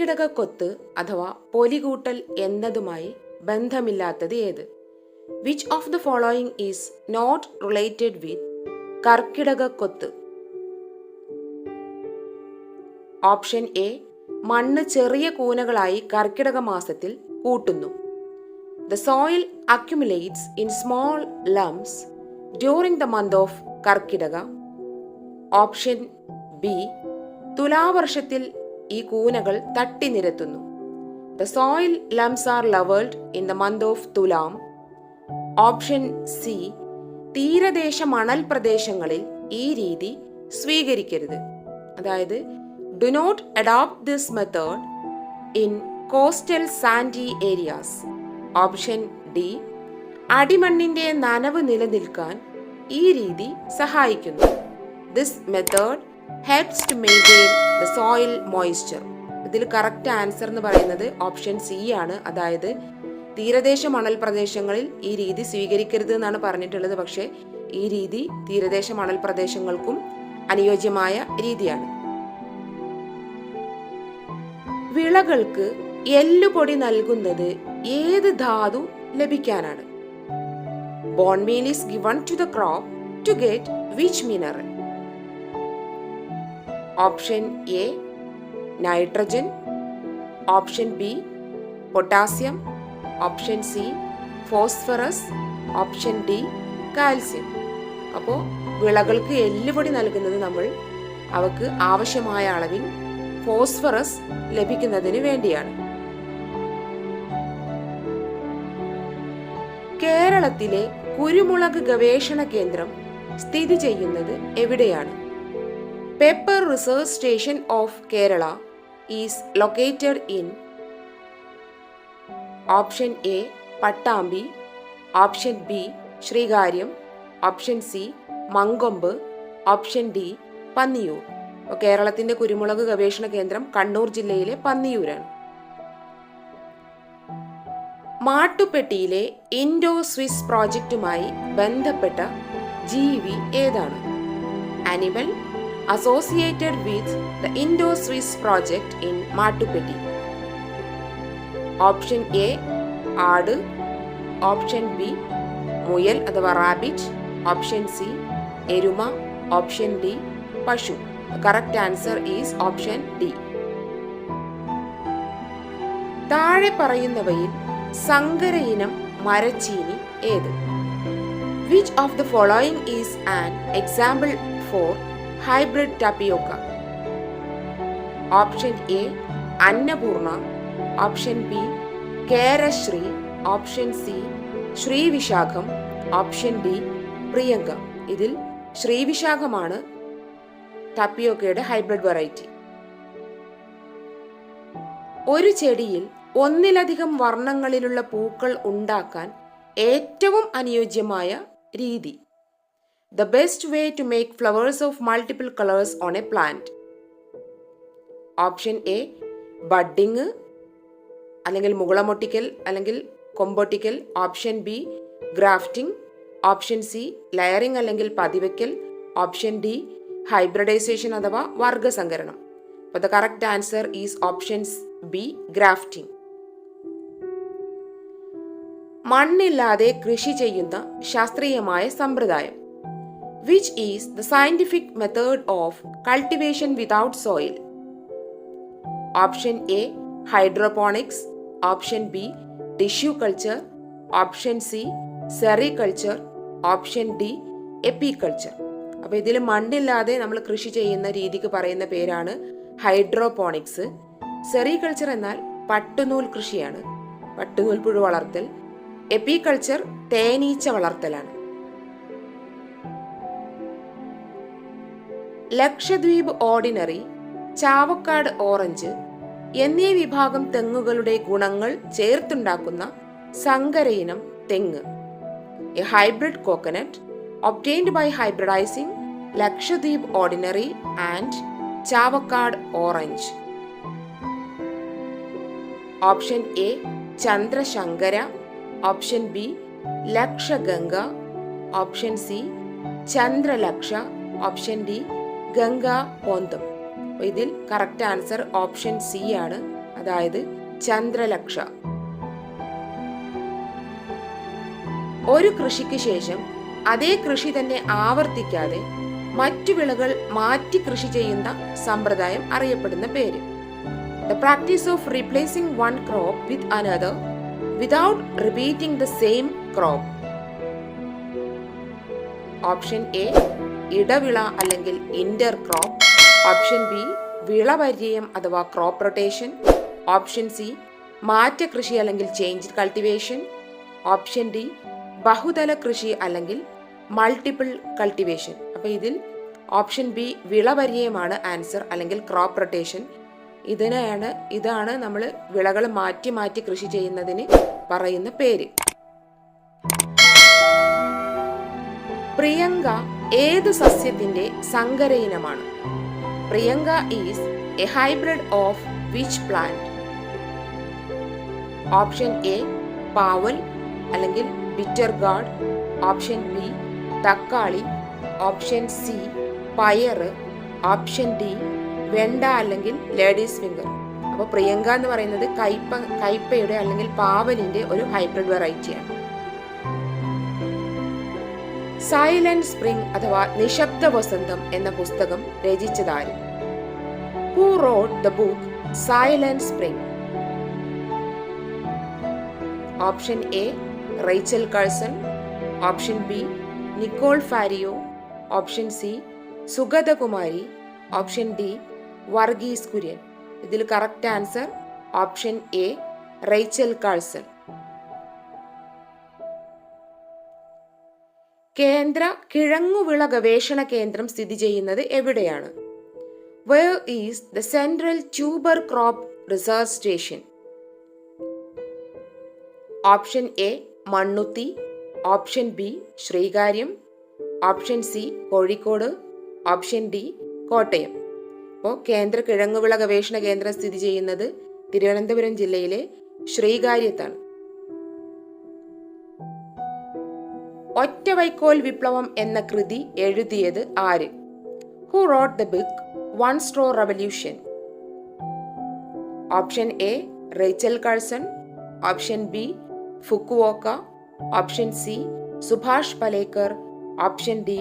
കർക്കിടക കൊത്ത് അഥവാ പൊലികൂട്ടൽ എന്നതുമായി ബന്ധമില്ലാത്തത് ഏത്? Which of the following is not related with Karkidaka kothu? Option A മണ്ണ് ചെറിയ കൂനകളായി കർക്കിടക മാസത്തിൽ കൂട്ടുന്നു. The soil accumulates in small lumps during the month of Karkidaka. Option B തുലാവർഷത്തിൽ ഈ കൂനകൾ തട്ടി നിരത്തുന്നു. The soil lumps are levelled in the month of Thulam option C തീരദേശ മണൽ പ്രദേശങ്ങളിൽ ഈ രീതി സ്വീകരിക്കരുത്. അതായത് do not adopt this method in coastal sandy areas option D അടിമണ്ണിന്റെ നനവ് നിലനിൽക്കാൻ ഈ രീതി സഹായിക്കുന്നു. This method helps to maintain the soil moisture ഇതിൽ കറക്റ്റ് ആൻസർ എന്ന് പറയുന്നത് ഓപ്ഷൻ സി ആണ്. അതായത് തീരദേശ മണൽ പ്രദേശങ്ങളിൽ ഈ രീതി സ്വീകരിക്കരുത് എന്നാണ് പറഞ്ഞിട്ടുള്ളത്. പക്ഷേ ഈ രീതി തീരദേശ മണൽ പ്രദേശങ്ങൾക്കും അനുയോജ്യമായ രീതിയാണ്. വിളകൾക്ക് എല്ലുപൊടി നൽകുന്നത് ഏത് ധാതു ലഭിക്കാനാണ്? Bone meal is given to the crop to get which mineral option A nitrogen. Option B potassium. Option C phosphorus. Option D calcium. അപ്പോൾ വിളകൾക്ക് എല്ലുപൊടി നൽകുന്നത് നമ്മൾ അവക്ക് ആവശ്യമായ അളവിൽ ഫോസ്ഫറസ് ലഭിക്കുന്നതിന് വേണ്ടിയാണ്. കേരളത്തിലെ കുരുമുളക് ഗവേഷണ കേന്ദ്രം സ്ഥിതി ചെയ്യുന്നത് എവിടെയാണ്? Pepper research station of Kerala is located in option A Pattambi option B Sreekaryam option C Mankombu option D Panniyur കേരളത്തിന്റെ കുരുമുളക് ഗവേഷണ കേന്ദ്രം കണ്ണൂർ ജില്ലയിലെ പന്നിയൂരാണ്. മാട്ടുപെട്ടിയിലെ ഇൻഡോ സ്വിസ് പ്രോജക്റ്റുമായി ബന്ധപ്പെട്ട ജീവി ഏതാണ്? Animal with the Indo Swiss project in Mattupetty option A ആട് option B മുയൽ അഥവാ റാബിറ്റ് ഓപ്ഷൻ സി എരുമ ഓപ്ഷൻ ഡി പശു correct answer is option D താഴെ പറയുന്നവയിൽ സങ്കര ഇനം മരച്ചീനി ഏത്? Which of the following is an example for hybrid tapioca option A Annapoorna option B Kerasree option C Sreevisakham option D Priyanka ഇതിൽ ശ്രീവിശാഖമാണ് ടപ്പിയോക്കയുടെ ഹൈബ്രിഡ് വെറൈറ്റി ഒരു ചെടിയിൽ ഒന്നിലധികം വർണങ്ങളിലുള്ള പൂക്കൾ ഉണ്ടാക്കാൻ ഏറ്റവും അനുയോജ്യമായ രീതി. The best way to make flowers of multiple colours on a plant option A budding അല്ലെങ്കിൽ മുകളമൊട്ടിക്കൽ അല്ലെങ്കിൽ കൊമ്പൊട്ടിക്കൽ. Option B grafting option C layering അല്ലെങ്കിൽ പതിവയ്ക്കൽ ഓപ്ഷൻ ഡി ഹൈബ്രിഡൈസേഷൻ അഥവാ വർഗസങ്കരണം. അപ്പോൾ the correct answer is option B grafting മണ്ണില്ലാതെ കൃഷി ചെയ്യുന്ന ശാസ്ത്രീയമായ സമ്പ്രദായം. Which is the scientific method of cultivation without soil option A hydroponics option B tissue culture option C sericulture option D apiculture അപ്പോൾ ഇതിൽ മണ്ണില്ലാതെ നമ്മൾ കൃഷി ചെയ്യുന്ന രീതിക്ക് പറയുന്ന പേരാണ് ഹൈഡ്രോപോണിക്സ്. സെറികൾച്ചർ എന്നാൽ പട്ടുനൂൽ കൃഷിയാണ്. പട്ടുനൂൽ പുഴു വളർത്തൽ. എപ്പിക്കൾച്ചർ തേനീച്ച വളർത്തലാണ്. ലക്ഷദ്വീപ് ഓർഡിനറി ചാവക്കാട് ഓറഞ്ച് എന്നീ വിഭാഗം തെങ്ങുകളുടെ ഗുണങ്ങൾ ചേർത്തുണ്ടാക്കുന്ന സങ്കരയിനം തെങ്ങ്. A hybrid coconut obtained by hybridising Lakshadweep ordinary and Chavakkad orange. Option A Chandrasankara. Option B Lakshaganga. Option C Chandralaksha. Option D Ganga Bondam. ഇതിൽ കറക്റ്റ് ആൻസർ ഓപ്ഷൻ സി ആണ്. അതായത് ചന്ദ്രലക്ഷ. ഒരു കൃഷിക്ക് ശേഷം അതേ കൃഷി തന്നെ ആവർത്തിക്കാതെ മറ്റു വിളകൾ മാറ്റി കൃഷി ചെയ്യുന്ന സമ്പ്രദായം അറിയപ്പെടുന്ന പേര്. The practice of replacing one crop with another without repeating the same crop option A ഇടവിള അല്ലെങ്കിൽ ഇന്റർ ക്രോപ്പ്. ഓപ്ഷൻ ബി വിളപര്യം അഥവാ ക്രോപ്പ് റൊട്ടേഷൻ ഓപ്ഷൻ സി മാറ്റ കൃഷി അല്ലെങ്കിൽ ചേഞ്ച് കൾട്ടിവേഷൻ ഓപ്ഷൻ ഡി ബഹുതല കൃഷി അല്ലെങ്കിൽ മൾട്ടിപ്പിൾ കൾട്ടിവേഷൻ അപ്പോൾ ഇതിൽ ഓപ്ഷൻ ബി വിളപര്യമാണ് ആൻസർ അല്ലെങ്കിൽ ക്രോപ്പ് റൊട്ടേഷൻ ഇതിനെയാണ് ഇതാണ് നമ്മൾ വിളകൾ മാറ്റി മാറ്റി കൃഷി ചെയ്യുന്നതിന് പറയുന്ന പേര്. പ്രിയങ്ക ഏത് സസ്യത്തിന്റെ സങ്കര ഇനമാണ് Priyanka is a hybrid of which plant. Option A പാവൽ അല്ലെങ്കിൽ ബിറ്റർ ഗാർഡ്. ഓപ്ഷൻ ബി തക്കാളി. ഓപ്ഷൻ സി പയറ്. ഓപ്ഷൻ ഡി വെണ്ട അല്ലെങ്കിൽ ലേഡീസ് ഫിംഗർ. അപ്പോൾ പ്രിയങ്ക എന്ന് പറയുന്നത് കൈപ്പ കൈപ്പയുടെ അല്ലെങ്കിൽ പാവലിന്റെ ഒരു ഹൈബ്രിഡ് വെറൈറ്റിയാണ്. സൈലന്റ് സ്പ്രിംഗ് അഥവാ നിശബ്ദ വസന്തം എന്ന പുസ്തകം രചിച്ചതാരും. Who wrote the book Silent Spring option A Rachel Carson option B Nicole Fario option C Sugathakumari option D Varghese Kurien ഇതിൽ correct answer option A Rachel Carlson കേന്ദ്ര കിഴങ്ങുവിള ഗവേഷണ കേന്ദ്രം സ്ഥിതി ചെയ്യുന്നത് എവിടെയാണ്? Where is the central tuber crop research station option A Mannuthy. Option B Sreekaryam. Option C Kozhikode. Option D Kottayam. അപ്പോൾ കേന്ദ്ര കിഴങ്ങുവിള ഗവേഷണ കേന്ദ്രം സ്ഥിതി ചെയ്യുന്നത് തിരുവനന്തപുരം ജില്ലയിലെ ശ്രീകാര്യത്താണ്. ഒറ്റ വൈക്കോൽ വിപ്ലവം എന്ന കൃതി എഴുതിയത് ആര്? Who wrote the book one straw revolution option A Rachel Carson option B Fukuoka option C Subhash Palekar option D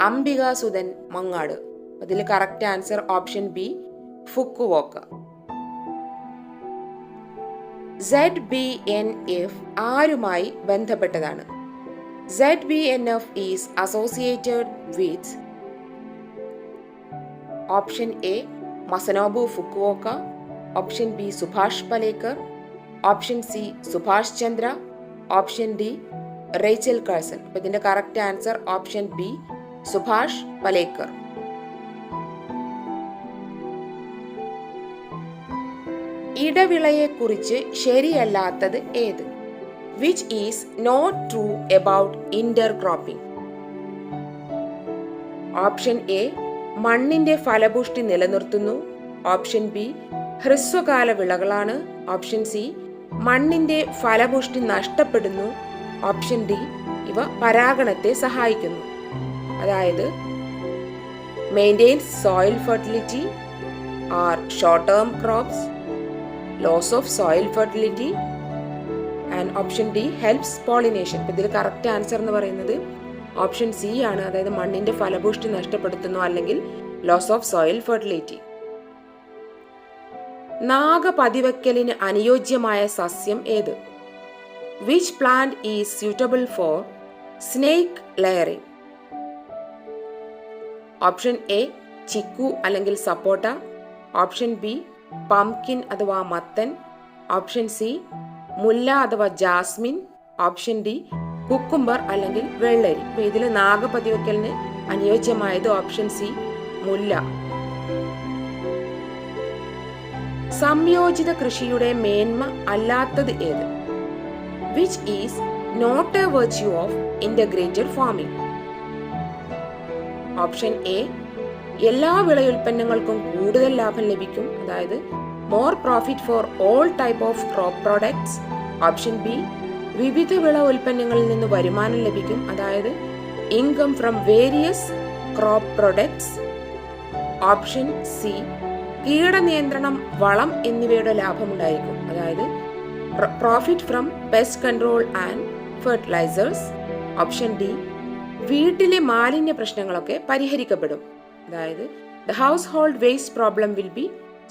Ambikasuthan Mangad അതിൽ correct answer option B Fukuoka Z B N F ആരുമായി ബന്ധപ്പെട്ടതാണ്? N F is associated with option A Masanobu Fukuoka option B Subhash Palekar option C Subhash Chandra option D Rachel Carson അപ്പൊ ഇതിന്റെ correct answer option B Subhash Palekar ഇടവിളയെക്കുറിച്ച് ശരിയല്ലാത്തത് ഏത്? Which is not true about intercropping option A മണ്ണിന്റെ ഫലപുഷ്ടി നിലനിർത്തുന്നു. Option B ഹ്രസ്വകാല വിളകളാണ്. Option C മണ്ണിന്റെ ഫലപുഷ്ടി നഷ്ടപ്പെടുന്നു. ഓപ്ഷൻ ഡി ഇവ പരാഗണത്തെ സഹായിക്കുന്നു. അതായത് maintains soil fertility are short term crops loss of soil fertility and option D helps pollination ഇതിൽ കറക്റ്റ് ആൻസർ എന്ന് പറയുന്നത് ഓപ്ഷൻ സി ആണ്. അതായത് മണ്ണിന്റെ ഫലപുഷ്ടി നഷ്ടപ്പെടുത്തുന്നു അല്ലെങ്കിൽ ലോസ് ഓഫ് സോയിൽ ഫെർട്ടിലിറ്റി നാഗപതിവയ്ക്കലിന് അനുയോജ്യമായ സസ്യം ഏത്? Which plant is suitable for snake layering option A chikoo അല്ലെങ്കിൽ സപ്പോട്ട. ഓപ്ഷൻ ബി പംകിൻ അഥവാ മത്തൻ. ഓപ്ഷൻ സി മുല്ല അഥവാ ജാസ്മിൻ ഓപ്ഷൻ ഡി കുക്കുംബർ അല്ലെങ്കിൽ വെള്ളരി. ഇപ്പൊ ഇതിൽ നാഗപതിവയ്ക്കലിന് അനുയോജ്യമായത് ഓപ്ഷൻ സി മുല്ല. സംയോജിത കൃഷിയുടെ മേന്മ അല്ലാത്തത് ഏത്? Which is not a virtue of integrated farming option A എല്ലാ വിളയുൽപ്പന്നങ്ങൾക്കും കൂടുതൽ ലാഭം ലഭിക്കും. അതായത് more profit for all type of crop products option B വിവിധ വിള ഉൽപ്പന്നങ്ങളിൽ നിന്ന് വരുമാനം ലഭിക്കും. അതായത് income from various crop products option C കീടനിയന്ത്രണം വളം എന്നിവയുടെ ലാഭമുണ്ടായിരിക്കും അതായത് profit from pest control and fertilisers option D വീട്ടിലെ മാലിന്യ പ്രശ്നങ്ങളൊക്കെ പരിഹരിക്കപ്പെടും. അതായത് the household waste problem will be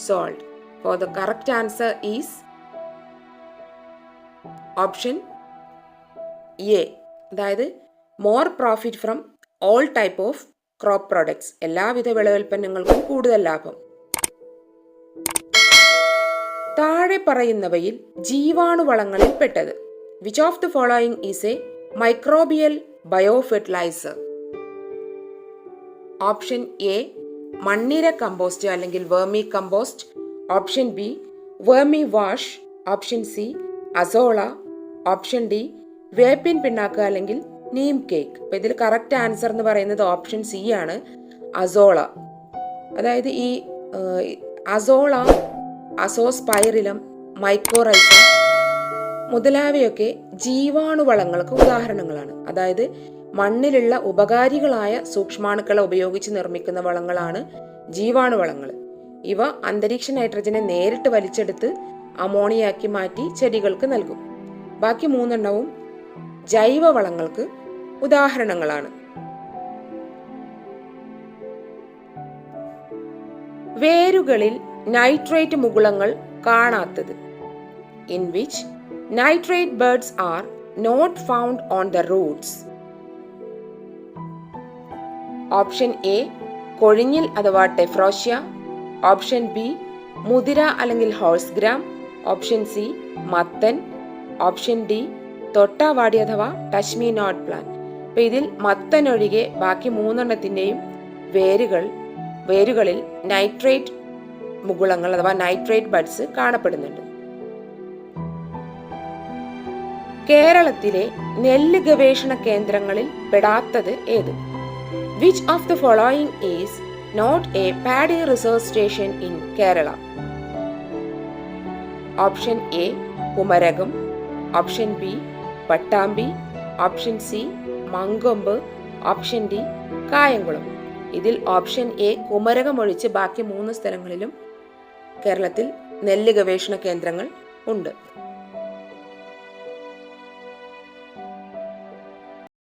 solve for the correct answer is option A അതായത് more profit from all type of crop products എല്ലാവിധ വിളവൽപ്പന്നങ്ങൾക്കും കൂടുതൽ ലാഭം. താഴെ പറയുന്നവയിൽ ജീവാണുവളങ്ങളിൽ പെട്ടത് which of the following is a microbial bio fertiliser option A മണ്ണിര കമ്പോസ്റ്റ് അല്ലെങ്കിൽ vermicompost option B vermiwash option C azolla option D വേപ്പിൻ പിണ്ണാക്ക് അല്ലെങ്കിൽ നീം കേക്ക്. അപ്പൊ ഇതിൽ കറക്റ്റ് ആൻസർ എന്ന് പറയുന്നത് ഓപ്ഷൻ സി ആണ് അസോള. അതായത് ഈ അസോള അസോസ്പൈറിലം മൈക്കോറൈസ മുതലായവയൊക്കെ ജീവാണുവളങ്ങൾക്ക് ഉദാഹരണങ്ങളാണ്. അതായത് മണ്ണിലുള്ള ഉപകാരികളായ സൂക്ഷ്മാണുക്കളെ ഉപയോഗിച്ച് നിർമ്മിക്കുന്ന വളങ്ങളാണ് ജീവാണുവളങ്ങൾ. ഇവ അന്തരീക്ഷ നൈട്രജനെ നേരിട്ട് വലിച്ചെടുത്ത് അമോണിയാക്കി മാറ്റി ചെടികൾക്ക് നൽകും. ബാക്കി മൂന്നെണ്ണവും ജൈവവളങ്ങൾക്ക് ഉദാഹരണങ്ങളാണ്. വേരുകളിൽ നൈട്രേറ്റ് മുകുളങ്ങൾ കാണാത്തത്. In which nitrate buds are not found on the roots. Option A കൊഴിഞ്ഞിൽ അഥവാ ടെഫ്രോഷ്യ ഓപ്ഷൻ ബി മുതിര അല്ലെങ്കിൽ ഹോഴ്സ് ഗ്രാം. ഓപ്ഷൻ സി മത്തൻ. ഓപ്ഷൻ ഡി തൊട്ടാവാടി അഥവാ ടശ്മി നോട്ട് പ്ലാൻ. അപ്പൊ ഇതിൽ മത്തൻ ഒഴികെ ബാക്കി മൂന്നെണ്ണത്തിന്റെയും വേരുകൾ വേരുകളിൽ നൈട്രേറ്റ് മുകുളങ്ങൾ അഥവാ നൈട്രേറ്റ് ബഡ്സ് കാണപ്പെടുന്നുണ്ട്. കേരളത്തിലെ നെല്ല് ഗവേഷണ കേന്ദ്രങ്ങളിൽ പെടാത്തത് ഏത്? Which of the following is not a paddy research station in Kerala. Option A Kumarakom. Option B Pattambi. Option C Mankombu. Option D Kayamkulam. ഇതിൽ ഓപ്ഷൻ എ കുമരകം ഒഴിച്ച് ബാക്കി മൂന്ന് സ്ഥലങ്ങളിലും കേരളത്തിൽ നെല്ല് ഗവേഷണ കേന്ദ്രങ്ങൾ ഉണ്ട്.